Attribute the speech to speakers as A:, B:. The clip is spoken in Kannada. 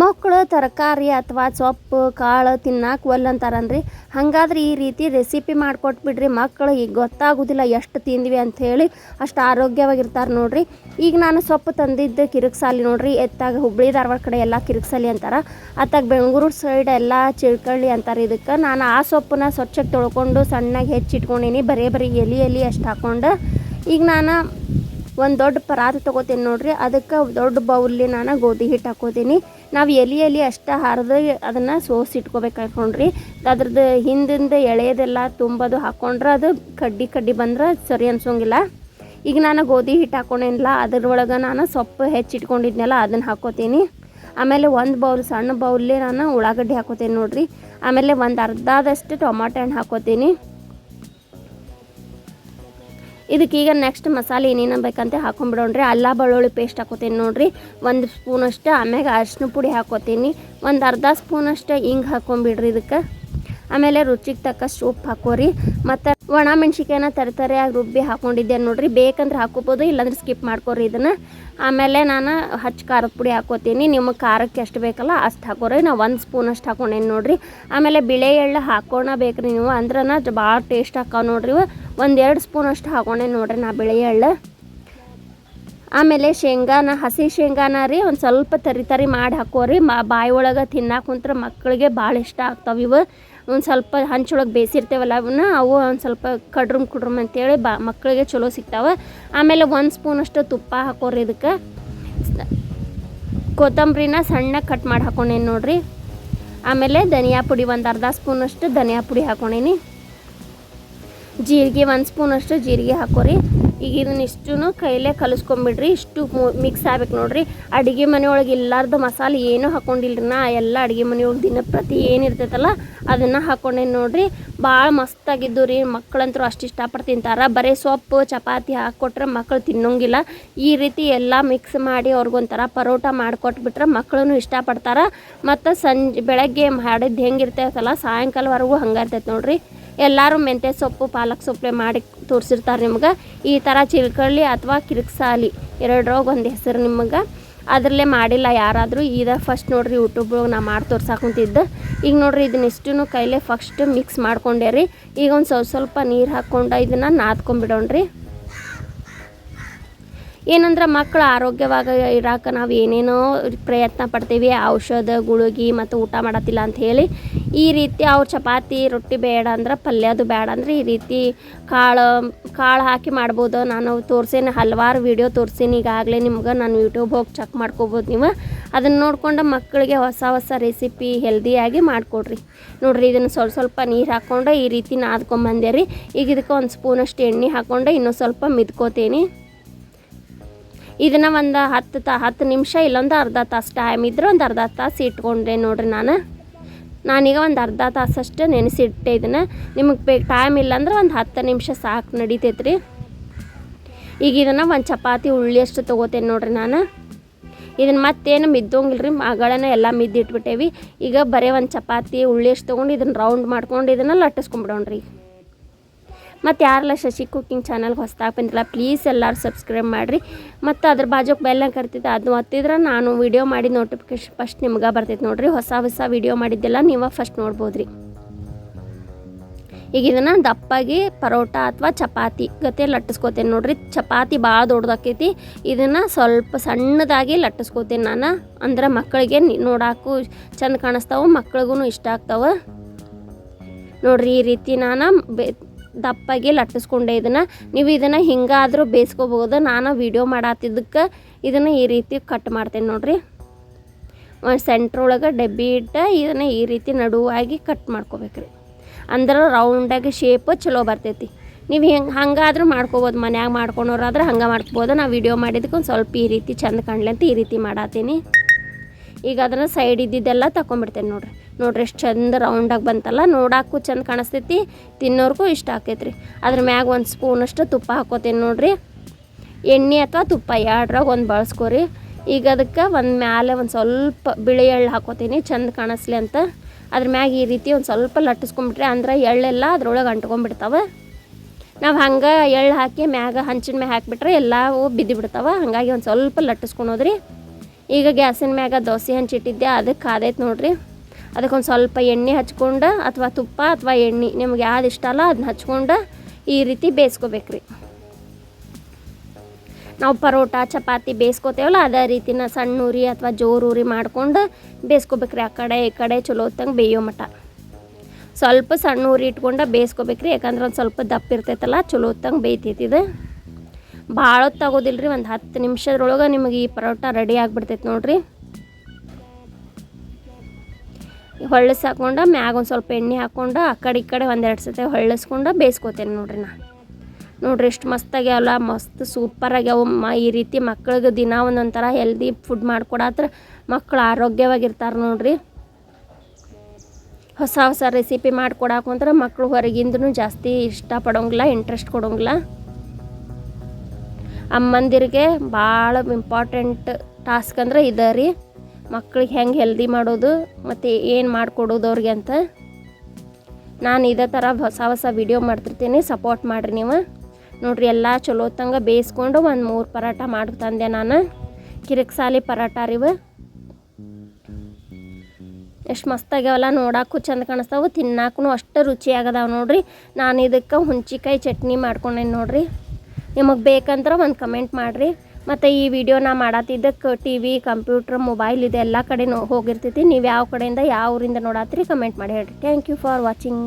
A: ಮಕ್ಕಳು ತರಕಾರಿ ಅಥವಾ ಸೊಪ್ಪು, ಕಾಳು ತಿನ್ನಕ್ಕೆ ಒಲ್ಲಂತಾರನ್ರಿ ಹಾಗಾದ್ರೆ ಈ ರೀತಿ ರೆಸಿಪಿ ಮಾಡಿಕೊಟ್ಬಿಡ್ರಿ. ಮಕ್ಕಳು ಈಗ ಗೊತ್ತಾಗೋದಿಲ್ಲ ಎಷ್ಟು ತಿಂದ್ವಿ ಅಂತ ಹೇಳಿ ಅಷ್ಟು ಆರೋಗ್ಯವಾಗಿರ್ತಾರೆ ನೋಡ್ರಿ. ಈಗ ನಾನು ಸೊಪ್ಪು ತಂದಿದ್ದು ಕಿರಿಕ್ಸಾಲಿ ನೋಡ್ರಿ. ಎತ್ತಾಗ ಹುಬ್ಬಳ್ಳಿ ಧಾರವಾಡ ಕಡೆ ಎಲ್ಲ ಕಿರಿಕ್ಸಾಲಿ ಅಂತಾರೆ. ಅತ್ತಾಗ ಬೆಂಗಳೂರು ಸೈಡ್ ಎಲ್ಲ ಚಿಳ್ಕಳ್ಳಿ ಅಂತಾರೆ ಇದಕ್ಕೆ. ನಾನು ಆ ಸೊಪ್ಪನ್ನ ಸ್ವಚ್ಛಕ್ಕೆ ತೊಳ್ಕೊಂಡು ಸಣ್ಣಗೆ ಹೆಚ್ಚಿಟ್ಕೊಂಡೀನಿ ಬರೀ ಬರೀ ಎಲೆ ಎಲೆ ಅಷ್ಟು ಹಾಕ್ಕೊಂಡು ಈಗ ನಾನು ಒಂದು ದೊಡ್ಡ ಪರಾತ ತೊಗೋತೀನಿ ನೋಡ್ರಿ. ಅದಕ್ಕೆ ದೊಡ್ಡ ಬೌಲ್ಲಿ ನಾನು ಗೋಧಿ ಹಿಟ್ಟು ಹಾಕೋತೀನಿ. ನಾವು ಎಲೆ ಎಲೆ ಅಷ್ಟು ಹರಿದು ಅದನ್ನು ಸೋಸಿ ಇಟ್ಕೋಬೇಕಾಯ್ಕೊಂಡ್ರಿ ಅದ್ರದ್ದು ಹಿಂದಿಂದ ಎಳೆಯದೆಲ್ಲ ತುಂಬೋದು ಹಾಕ್ಕೊಂಡ್ರೆ ಅದು ಕಡ್ಡಿ ಕಡ್ಡಿ ಬಂದ್ರೆ ಸರಿ ಅನ್ಸೋಂಗಿಲ್ಲ. ಈಗ ನಾನು ಗೋಧಿ ಹಿಟ್ಟು ಹಾಕೊಂಡೇನಿಲ್ಲ ಅದ್ರೊಳಗೆ ನಾನು ಸೊಪ್ಪು ಹೆಚ್ಚಿಟ್ಕೊಂಡಿದ್ನಲ್ಲ ಅದನ್ನು ಹಾಕೋತೀನಿ. ಆಮೇಲೆ ಒಂದು ಬೌಲ್ ಸಣ್ಣ ಬೌಲ್ಲಿ ನಾನು ಉಳ್ಳಾಗಡ್ಡಿ ಹಾಕೋತೀನಿ ನೋಡ್ರಿ. ಆಮೇಲೆ ಒಂದು ಅರ್ಧದಷ್ಟು ಟೊಮಾಟೊ ಹಣ್ಣು ಹಾಕೋತೀನಿ. ಇದಕ್ಕೀಗ ನೆಕ್ಸ್ಟ್ ಮಸಾಲೆ ಏನೇನು ಬೇಕಂತ ಹಾಕೊಂಡ್ಬಿಡೋಣ್ರಿ ಅಲ್ಲ ಬೆಳ್ಳುಳ್ಳಿ ಪೇಸ್ಟ್ ಹಾಕೋತೀನಿ ನೋಡ್ರಿ. ಒಂದು ಸ್ಪೂನಷ್ಟು ಆಮ್ಯಾಗ ಅರಿಶಿನ ಪುಡಿ ಹಾಕೋತೀನಿ. ಒಂದು ಅರ್ಧ ಸ್ಪೂನಷ್ಟು ಹಿಂಗೆ ಹಾಕೊಂಬಿಡ್ರಿ ಇದಕ್ಕೆ. ಆಮೇಲೆ ರುಚಿಗೆ ತಕ್ಕಷ್ಟು ಉಪ್ಪು ಹಾಕೋರಿ. ಮತ್ತು ಒಣ ಮೆಣ್ಸಿಕಾಯನ್ನ ತರತರಿಯಾಗಿ ರುಬ್ಬಿ ಹಾಕೊಂಡಿದ್ದೆ ನೋಡ್ರಿ. ಬೇಕಂದ್ರೆ ಹಾಕೋಬೋದು, ಇಲ್ಲಾಂದ್ರೆ ಸ್ಕಿಪ್ ಮಾಡ್ಕೊರಿ ಇದನ್ನು. ಆಮೇಲೆ ನಾನು ಹಚ್ಚ ಖಾರದ ಪುಡಿ ಹಾಕೋತೀನಿ. ನಿಮಗೆ ಖಾರಕ್ಕೆ ಎಷ್ಟು ಬೇಕಲ್ಲ ಅಷ್ಟು ಹಾಕೋರಿ. ನಾ ಒಂದು ಸ್ಪೂನ್ ಅಷ್ಟು ಹಾಕೊಂಡೇನಿ ನೋಡ್ರಿ. ಆಮೇಲೆ ಬಿಳೆ ಎಳ್ಳು ಹಾಕೋಣ ಬೇಕ್ರಿ ನೀವು. ಅಂದ್ರನ ಭಾಳ ಟೇಸ್ಟ್ ಹಾಕಾವ ನೋಡ್ರಿ ಇವು. ಒಂದು ಎರಡು ಸ್ಪೂನ್ ಅಷ್ಟು ಹಾಕೊಂಡೇನಿ ನೋಡ್ರಿ ನಾ ಬಿಳೆ ಎಳ್ಳು. ಆಮೇಲೆ ಶೇಂಗಾನ, ಹಸಿ ಶೇಂಗಾನ ರೀ ಒಂದು ಸ್ವಲ್ಪ ತರಿ ತರಿ ಮಾಡಿ ಹಾಕೋರಿ. ಮಾ ಬಾಯಿ ಒಳಗೆ ತಿನ್ನಕ್ಕೆ ಮಕ್ಕಳಿಗೆ ಭಾಳ ಇಷ್ಟ ಆಗ್ತಾವೆ ಇವು. ಒಂದು ಸ್ವಲ್ಪ ಹಂಚೊಳಗೆ ಬೇಯಿಸಿರ್ತೇವಲ್ಲ ಅವನ್ನ, ಅವು ಒಂದು ಸ್ವಲ್ಪ ಕಡ್ರಮ್ ಕುಡ್ರಮ್ ಅಂತೇಳಿ ಬಾ ಮಕ್ಕಳಿಗೆ ಚಲೋ ಸಿಗ್ತಾವೆ. ಆಮೇಲೆ ಒಂದು ಸ್ಪೂನಷ್ಟು ತುಪ್ಪ ಹಾಕೋರಿ ಇದಕ್ಕೆ. ಕೊತ್ತಂಬರಿನ ಸಣ್ಣ ಕಟ್ ಮಾಡಿ ಹಾಕೊಂಡೇನಿ ನೋಡಿರಿ. ಆಮೇಲೆ ಧನಿಯಾ ಪುಡಿ ಒಂದು ಅರ್ಧ ಸ್ಪೂನಷ್ಟು ಧನಿಯಾ ಪುಡಿ ಹಾಕೊಂಡೇನಿ. ಜೀರಿಗೆ ಒಂದು ಸ್ಪೂನಷ್ಟು ಜೀರಿಗೆ ಹಾಕೋರಿ. ಈಗ ಇದನ್ನ ಇಷ್ಟು ಕೈಲೇ ಕಲಿಸ್ಕೊಂಬಿಡ್ರಿ. ಇಷ್ಟು ಮಿಕ್ಸ್ ಆಗ್ಬೇಕು ನೋಡ್ರಿ. ಅಡುಗೆ ಮನೆಯೊಳಗೆ ಇಲ್ಲಾರ್ದ ಮಸಾಲೆ ಏನೂ ಹಾಕೊಂಡಿಲ್ರಿ. ನಾ ಎಲ್ಲ ಅಡುಗೆ ಮನೆಯೊಳಗೆ ದಿನಪ್ರತಿ ಏನಿರ್ತೈತಲ್ಲ, ಅದನ್ನು ಹಾಕೊಂಡೇನಿ ನೋಡ್ರಿ. ಭಾಳ ಮಸ್ತಾಗಿದ್ದು ರೀ. ಮಕ್ಕಳಂತರೂ ಅಷ್ಟು ಇಷ್ಟಪಟ್ಟು ತಿಂತಾರೆ. ಬರೀ ಸೊಪ್ಪು, ಚಪಾತಿ ಹಾಕ್ಕೊಟ್ರೆ ಮಕ್ಕಳು ತಿನ್ನೋಂಗಿಲ್ಲ. ಈ ರೀತಿ ಎಲ್ಲ ಮಿಕ್ಸ್ ಮಾಡಿ ಅವ್ರಿಗೊಂಥರ ಪರೋಟ ಮಾಡಿಕೊಟ್ಬಿಟ್ರೆ ಮಕ್ಕಳು ಇಷ್ಟಪಡ್ತಾರೆ. ಮತ್ತು ಸಂಜೆ, ಬೆಳಗ್ಗೆ ಮಾಡಿದ್ದು ಹೆಂಗಿರ್ತೈತಲ್ಲ ಸಾಯಂಕಾಲವರೆಗೂ ಹಂಗೆ ಇರ್ತೈತೆ ನೋಡ್ರಿ. ಎಲ್ಲರೂ ಮೆಂತ್ಯ ಸೊಪ್ಪು, ಪಾಲಕ್ ಸೊಪ್ಪೆ ಮಾಡಿ ತೋರಿಸಿರ್ತಾರೆ ನಿಮ್ಗೆ. ಈ ಥರ ಚಿಲ್ಕಳ್ಳಿ ಅಥವಾ ಕಿರಿಕ್ಸಾಲಿ ಎರಡ್ರೊಳಗೆ ಒಂದು ಹೆಸರು ನಿಮಗೆ. ಅದರಲ್ಲೇ ಮಾಡಿಲ್ಲ ಯಾರಾದರೂ. ಇದ ಫಸ್ಟ್ ನೋಡ್ರಿ ಯೂಟ್ಯೂಬ್ ನಾ ಮಾಡಿ ತೋರ್ಸಾಕೊಂತಿದ್ದೆ ಈಗ ನೋಡ್ರಿ ಇದನ್ನ ಇಷ್ಟು ಕೈಲೇ ಫಸ್ಟ್ ಮಿಕ್ಸ್ ಮಾಡ್ಕೊಂಡೆ ರೀ. ಈಗ ಒಂದು ಸ್ವಲ್ಪ ಸ್ವಲ್ಪ ನೀರು ಹಾಕ್ಕೊಂಡು ಇದನ್ನು ನಾದ್ಕೊಂಬಿಡೋಣ್ರಿ. ಏನಂದ್ರೆ ಮಕ್ಕಳು ಆರೋಗ್ಯವಾಗಿ ಇರಾಕ ನಾವು ಏನೇನೋ ಪ್ರಯತ್ನ ಪಡ್ತೀವಿ, ಔಷಧ, ಗುಳಿಗೆ ಮತ್ತು ಊಟ ಮಾಡತ್ತಿಲ್ಲ ಅಂತ ಹೇಳಿ ಈ ರೀತಿ ಅವ್ರು ಚಪಾತಿ, ರೊಟ್ಟಿ ಬೇಡ ಅಂದ್ರೆ ಪಲ್ಯದು ಬೇಡ ಅಂದ್ರೆ ಈ ರೀತಿ ಕಾಳು ಕಾಳು ಹಾಕಿ ಮಾಡ್ಬೋದು. ನಾನು ತೋರ್ಸೇನೆ, ಹಲವಾರು ವಿಡಿಯೋ ತೋರಿಸೀನಿ. ಈಗಾಗಲೇ ನಿಮ್ಗೆ ನಾನು ಯೂಟ್ಯೂಬ್ ಹೋಗಿ ಚೆಕ್ ಮಾಡ್ಕೋಬೋದು ನೀವು. ಅದನ್ನು ನೋಡಿಕೊಂಡು ಮಕ್ಕಳಿಗೆ ಹೊಸ ಹೊಸ ರೆಸಿಪಿ ಹೆಲ್ದಿಯಾಗಿ ಮಾಡಿಕೊಡ್ರಿ. ನೋಡ್ರಿ, ಇದನ್ನು ಸ್ವಲ್ಪ ಸ್ವಲ್ಪ ನೀರು ಹಾಕ್ಕೊಂಡು ಈ ರೀತಿ ನಾದ್ಕೊಂಬಂದೆ ರೀ. ಈಗ ಇದಕ್ಕೆ ಒಂದು ಸ್ಪೂನಷ್ಟು ಎಣ್ಣೆ ಹಾಕ್ಕೊಂಡು ಇನ್ನೂ ಸ್ವಲ್ಪ ಮಿದ್ಕೋತೀನಿ. ಇದನ್ನು ಒಂದು ಹತ್ತು ತ, ಹತ್ತು ನಿಮಿಷ ಇಲ್ಲೊಂದು ಅರ್ಧ ತಾಸು ಟೈಮ್ ಇದ್ರೆ ಒಂದು ಅರ್ಧ ತಾಸು ಇಟ್ಕೊಂಡ್ರೆ ನೋಡ್ರಿ ನಾನು. ನಾನೀಗ ಒಂದು ಅರ್ಧ ತಾಸಷ್ಟು ನೆನೆಸಿಟ್ಟೆ ಇದನ್ನು. ನಿಮಗೆ ಬೇಕು ಟೈಮ್ ಇಲ್ಲಾಂದ್ರೆ ಒಂದು ಹತ್ತು ನಿಮಿಷ ಸಾಕು ನಡಿತೈತೆ ರೀ ಈಗ ಇದನ್ನು ಒಂದು ಚಪಾತಿ ಉಳ್ಳಿಯಷ್ಟು ತೊಗೋತೇನೆ ನೋಡ್ರಿ ನಾನು. ಇದನ್ನು ಮತ್ತೇನು ಮಿದ್ದೋಂಗಿಲ್ಲ ರೀ ಮಗಳನ್ನ ಎಲ್ಲ ಮಿದ್ದಿಟ್ಬಿಟ್ಟೇವಿ. ಈಗ ಬರೀ ಒಂದು ಚಪಾತಿ ಉಳ್ಳಿಯಷ್ಟು ತೊಗೊಂಡು ಇದನ್ನು ರೌಂಡ್ ಮಾಡ್ಕೊಂಡು ಇದನ್ನು ಲಟ್ಟಿಸ್ಕೊಂಬಿಡೋಣ್ರಿ ಮತ್ತು ಯಾರೆಲ್ಲ ಶಶಿ ಕುಕ್ಕಿಂಗ್ ಚಾನಲ್ಗೆ ಹೊಸ್ದಾಗಿ ಬಂದಿಲ್ಲ ಪ್ಲೀಸ್ ಎಲ್ಲರೂ ಸಬ್ಸ್ಕ್ರೈಬ್ ಮಾಡಿರಿ. ಮತ್ತು ಅದ್ರ ಬಾಜುಕ್ ಬೆಲ್ಲ ಕರ್ತಿದ್ದೆ ಅದು ಒತ್ತಿದ್ರೆ ನಾನು ವಿಡಿಯೋ ಮಾಡಿ ನೋಟಿಫಿಕೇಶನ್ ಫಸ್ಟ್ ನಿಮ್ಗೆ ಬರ್ತೈತೆ ನೋಡಿರಿ. ಹೊಸ ಹೊಸ ವಿಡಿಯೋ ಮಾಡಿದ್ದೆಲ್ಲ ನೀವು ಫಸ್ಟ್ ನೋಡ್ಬೋದು ರೀ ಈಗ ಇದನ್ನು ದಪ್ಪಾಗಿ ಪರೋಟ ಅಥವಾ ಚಪಾತಿ, ಗತೆ ಲಟ್ಟಿಸ್ಕೋತೇನೆ ನೋಡ್ರಿ. ಚಪಾತಿ ಭಾಳ ದೊಡ್ಡದಾಕೈತಿ. ಇದನ್ನು ಸ್ವಲ್ಪ ಸಣ್ಣದಾಗಿ ಲಟ್ಟಿಸ್ಕೋತೇನೆ ನಾನು. ಅಂದ್ರೆ ಮಕ್ಕಳಿಗೆ ನೋಡಾಕು ಚೆಂದ ಕಾಣಿಸ್ತಾವೆ ಮಕ್ಳಿಗೂ ಇಷ್ಟ ಆಗ್ತಾವೆ. ನೋಡ್ರಿ ಈ ರೀತಿ ನಾನು ದಪ್ಪಾಗಿ ಲಟ್ಟಿಸ್ಕೊಂಡೆ ಇದನ್ನು. ನೀವು ಇದನ್ನು ಹಿಂಗಾದರೂ ಬೇಯಿಸ್ಕೋಬೋದು ನಾನು ವೀಡಿಯೋ ಮಾಡತ್ತಿದ್ದಕ್ಕೆ ಇದನ್ನು ಈ ರೀತಿ ಕಟ್ ಮಾಡ್ತೇನೆ ನೋಡಿರಿ. ಸೆಂಟ್ರೊಳಗೆ ಡಬ್ಬಿ ಇಟ್ಟು ಇದನ್ನು ಈ ರೀತಿ ನಡುವಾಗಿ ಕಟ್ ಮಾಡ್ಕೋಬೇಕ್ರಿ. ಅಂದ್ರೆ ರೌಂಡಾಗಿ ಶೇಪ್ ಚಲೋ ಬರ್ತೈತಿ. ನೀವು ಹೆಂಗೆ ಹಂಗಾದ್ರೂ ಮಾಡ್ಕೋಬೋದು. ಮನ್ಯಾಗ ಮಾಡ್ಕೊಳೋರಾದ್ರೆ ಹಂಗೆ ಮಾಡ್ಕೋಬೋದು. ನಾವು ವಿಡಿಯೋ ಮಾಡಿದ್ದಕ್ಕೆ ಒಂದು ಸ್ವಲ್ಪ ಈ ರೀತಿ ಚಂದ ಕಾಣಲಿ ಅಂತ ಈ ರೀತಿ ಮಾಡತ್ತೀನಿ ಈಗ ಅದನ್ನು ಸೈಡ್ ಇದ್ದಿದ್ದೆಲ್ಲ ತಗೊಂಬಿಡ್ತೇನೆ ನೋಡ್ರಿ. ನೋಡ್ರಿ ಎಷ್ಟು ಚಂದ ರೌಂಡಾಗಿ ಬಂತಲ್ಲ, ನೋಡಾಕು ಚಂದ ಕಾಣಿಸ್ತೈತಿ, ತಿನ್ನೋರ್ಗೂ ಇಷ್ಟ ಆಕೈತ್ರಿ. ಅದ್ರ ಮ್ಯಾಗ ಒಂದು ಸ್ಪೂನಷ್ಟು ತುಪ್ಪ ಹಾಕೋತೇನೆ ನೋಡ್ರಿ. ಎಣ್ಣೆ ಅಥವಾ ತುಪ್ಪ, ಎರಡ್ರಾಗ ಒಂದು ಬಳಸ್ಕೊರಿ. ಈಗ ಅದಕ್ಕೆ ಒಂದು ಮ್ಯಾಲೆ ಒಂದು ಸ್ವಲ್ಪ ಬಿಳಿ ಎಳ್ಳು ಹಾಕೋತೀನಿ, ಚಂದ ಕಾಣಿಸ್ಲಿ ಅಂತ. ಅದ್ರ ಮ್ಯಾಗ ಈ ರೀತಿ ಒಂದು ಸ್ವಲ್ಪ ಲಟ್ಟಿಸ್ಕೊಂಬಿಟ್ರೆ ಅಂದ್ರೆ ಎಳ್ಳೆಲ್ಲ ಅದ್ರೊಳಗೆ ಅಂಟ್ಕೊಂಡ್ಬಿಡ್ತಾವೆ. ನಾವು ಹಂಗೆ ಎಳ್ಳು ಹಾಕಿ ಮ್ಯಾಗ, ಹಂಚಿನ ಮ್ಯಾಗ ಹಾಕಿಬಿಟ್ರೆ ಎಲ್ಲವೂ ಬಿದ್ದು ಬಿಡ್ತಾವೆ ಹಾಗಾಗಿ ಒಂದು ಸ್ವಲ್ಪ ಲಟ್ಟಿಸ್ಕೊಳೋದ್ರಿ ಈಗ ಗ್ಯಾಸಿನ ಮ್ಯಾಗ ದೋಸೆ ಹಂಚಿಟ್ಟಿದ್ದೆ, ಅದಕ್ಕೆ ಕಾದೈತೆ ನೋಡ್ರಿ. ಅದಕ್ಕೊಂದು ಸ್ವಲ್ಪ ಎಣ್ಣೆ ಹಚ್ಕೊಂಡು ಅಥವಾ ತುಪ್ಪ ಅಥವಾ ಎಣ್ಣೆ, ನಿಮ್ಗೆ ಯಾವ್ದು ಇಷ್ಟ ಅಲ್ಲ ಅದನ್ನ ಹಚ್ಕೊಂಡು ಈ ರೀತಿ ಬೇಯಿಸ್ಕೋಬೇಕ್ರಿ. ನಾವು ಪರೋಟ, ಚಪಾತಿ ಬೇಯಿಸ್ಕೋತೇವಲ್ಲ, ಅದೇ ರೀತಿನ ಸಣ್ಣ ಉರಿ ಅಥವಾ ಜೋರು ಉರಿ ಮಾಡ್ಕೊಂಡು ಬೇಯಿಸ್ಕೋಬೇಕ್ರಿ. ಆ ಕಡೆ ಈ ಕಡೆ ಚಲೋ ಹೊತ್ತಂಗೆ ಬೇಯೋ ಮಟ. ಸ್ವಲ್ಪ ಸಣ್ಣ ಉರಿ ಇಟ್ಕೊಂಡು ಬೇಯಿಸ್ಕೋಬೇಕ್ರಿ, ಯಾಕಂದ್ರೆ ಒಂದು ಸ್ವಲ್ಪ ದಪ್ಪ ಇರ್ತೈತಲ್ಲ, ಚಲೋ ಹೊತ್ತಂಗೆ ಬೇಯ್ತೈತಿ ಇದು. ಭಾಳ ಹೊತ್ತಾಗೋದಿಲ್ಲ ರೀ ಒಂದು ಹತ್ತು ನಿಮಿಷದ್ರೊಳಗೆ ನಿಮಗೆ ಈ ಪರೋಟ ರೆಡಿ ಆಗಿಬಿಡ್ತೈತೆ ನೋಡಿರಿ. ಹೊಳ್ಳಸ್ ಹಾಕೊಂಡು ಮ್ಯಾಗ ಒಂದು ಸ್ವಲ್ಪ ಎಣ್ಣೆ ಹಾಕ್ಕೊಂಡು ಆ ಕಡೆ ಈ ಕಡೆ ಒಂದೆರಡು ಸತಿ ಹೊಳ್ಳಿಸ್ಕೊಂಡು ಬೇಯಿಸ್ಕೋತೇನೆ ನೋಡ್ರಿ ನಾ. ನೋಡ್ರಿ ಎಷ್ಟು ಮಸ್ತಾಗ್ಯಾವಲ್ಲ ಮಸ್ತ್ ಸೂಪರ್ ಆಗ್ಯಾವ. ಮ ಈ ರೀತಿ ಮಕ್ಳಿಗೆ ದಿನ ಒಂದೊಂಥರ ಹೆಲ್ದಿ ಫುಡ್ ಮಾಡ್ಕೊಡತ್ರ ಮಕ್ಕಳು ಆರೋಗ್ಯವಾಗಿರ್ತಾರೆ ನೋಡ್ರಿ. ಹೊಸ ಹೊಸ ರೆಸಿಪಿ ಮಾಡ್ಕೊಡಾಕಂದ್ರೆ ಮಕ್ಕಳು ಹೊರಗಿಂದೂ ಜಾಸ್ತಿ ಇಷ್ಟಪಡೋಂಗಿಲ್ಲ ಇಂಟ್ರೆಸ್ಟ್ ಕೊಡೋಂಗಿಲ್ಲ. ಅಮ್ಮಂದಿರಿಗೆ ಭಾಳ ಇಂಪಾರ್ಟೆಂಟ್ ಟಾಸ್ಕ್ ಅಂದ್ರೆ ಇದೆ ರೀ. ಮಕ್ಳಿಗೆ ಹೆಂಗೆ ಹೆಲ್ದಿ ಮಾಡೋದು ಮತ್ತು ಏನು ಮಾಡಿಕೊಡೋದು ಅವ್ರಿಗೆ ಅಂತ. ನಾನು ಇದೇ ಥರ ಹೊಸ ಹೊಸ ವಿಡಿಯೋ ಮಾಡ್ತಿರ್ತೀನಿ ಸಪೋರ್ಟ್ ಮಾಡಿರಿ ನೀವು. ನೋಡಿರಿ ಎಲ್ಲ ಚಲೋ ತಂಗ ಬೇಯಿಸ್ಕೊಂಡು ಒಂದು ಮೂರು ಪರಾಟ ಮಾಡಿ ತಂದೆ ನಾನು. ಕಿರಿಕ್ಸಾಲಿ ಪರಾಟ ರೀವು ಎಷ್ಟು ಮಸ್ತಾಗ್ಯಾವಲ್ಲ ನೋಡಕ್ಕೂ ಚಂದ ಕಾಣಿಸ್ತಾವು ತಿನ್ನಾಕು ಅಷ್ಟು ರುಚಿಯಾಗದಾವ ನೋಡಿರಿ. ನಾನು ಇದಕ್ಕೆ ಹುಂಚಿಕಾಯಿ ಚಟ್ನಿ ಮಾಡ್ಕೊಂಡೇನಿ ನೋಡ್ರಿ. ನಿಮಗೆ ಬೇಕಂದ್ರೆ ಒಂದು ಕಮೆಂಟ್ ಮಾಡಿರಿ. ಮತ್ತು ಈ ವಿಡಿಯೋ ನಾ ಮಾಡತ್ತಿದ್ದಕ್ಕೆ ಟಿ ವಿ ಕಂಪ್ಯೂಟ್ರ್ ಮೊಬೈಲ್ ಇದೆ ಎಲ್ಲ ಕಡೆ ಹೋಗಿರ್ತೈತಿ. ನೀವು ಯಾವ ಕಡೆಯಿಂದ ಯಾವ ಊರಿಂದ ನೋಡತ್ತೀರಿ ಕಮೆಂಟ್ ಮಾಡಿ ಹೇಳಿರಿ. Thank you for watching